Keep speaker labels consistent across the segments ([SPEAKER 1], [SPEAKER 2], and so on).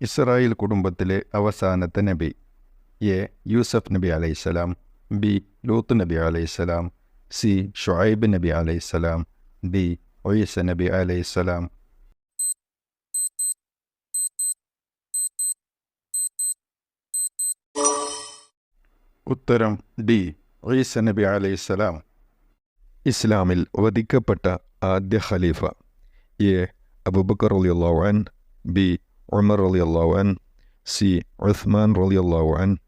[SPEAKER 1] Israel കുടുംബത്തിലെ അവസാനത്തെ നബി എ. യൂസഫ് നബി അലൈഹിസ്സലാം ബി. ലൂത്ത് നബി അലൈഹിസ്സലാം സി. ഷുഐബ് നബി അലൈഹിസ്സലാം ഡി. ഒയ്സ നബി അലൈഹിസ്സലാം ഉത്തരം ഡി. ഒയ്സ നബി അലൈഹിസ്സലാം ഇസ്ലാമിൽ വധിക്കപ്പെട്ട ആദ്യ ഖലീഫ എ. അബുബക്കർ അൻ B. Umar radiyallahu an, C Usman radiyallahu an,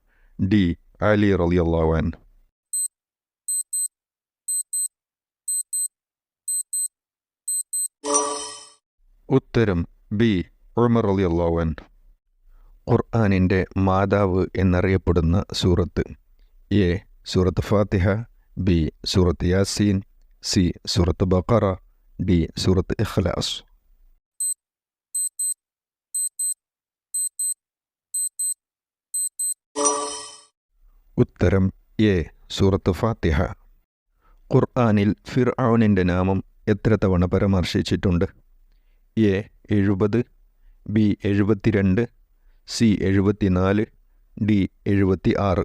[SPEAKER 1] D Ali radiyallahu an. ഉത്തരം ബി ഉമർ റളിയല്ലാഹു അൻ ഖുർആാനിന്റെ മാതാവ് എന്നറിയപ്പെടുന്ന സൂറത്ത്. എ സൂറത്ത് ഫാത്തിഹ ബി സൂറത്ത് യാസീൻ സി സൂറത്ത് ബഖറ ഡി സൂറത്ത് ഇഖ്ലാസ്. ഉത്തരം എ സൂറത്ത് ഫാത്തിഹ. ഖുർആാനിൽ ഫിർആനിന്റെ നാമം എത്ര തവണ പരാമർശിച്ചിട്ടുണ്ട്? എ എഴുപത് ബി എഴുപത്തിരണ്ട് സി എഴുപത്തിനാല് ഡി എഴുപത്തി ആറ്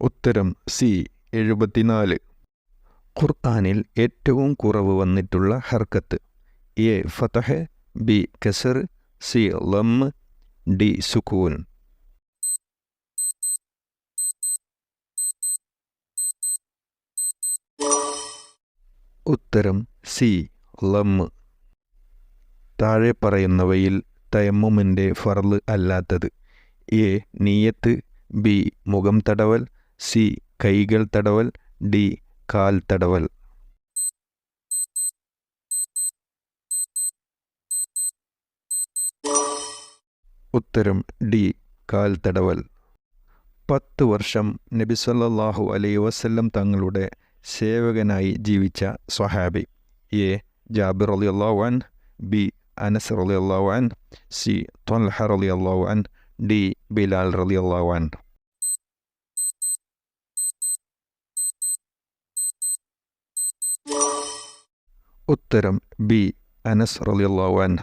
[SPEAKER 1] ഉത്തരം സി എഴുപത്തിനാല്. ഖുർആാനിൽ ഏറ്റവും കുറവ് വന്നിട്ടുള്ള ഹർക്കത്ത് എ ഫതഹ് ബി കസർ സി ലം ഡി സുക്കൂൻ. ഉത്തരം സി ലം. താഴെ പറയുന്നവയിൽ തയമ്മുമിന്റെ ഫർൾ അല്ലാത്തത്. എ നീയത്ത് ബി മുഖം തടവൽ സി കൈകൾ തടവൽ ഡി കാൽ തടവൽ. ഉത്തരം ഡി. കാൽ തടവൽ പത്ത് വർഷം നബി സല്ലാഹു അലൈ വസ്ല്ലം തങ്ങളുടെ സേവകനായി ജീവിച്ച സ്വഹാബി. എ. ജാബിർ അലി അള്ളാൻ ബി. അനസ് റലി അള്ളാൻ സി. ത്വൽഹ റലി അള്ളാൻ ഡി. ബിലാൽ റലി അള്ളാൻ ഉത്തരം ബി. അനസ് റലി അള്ളാഹു അൻ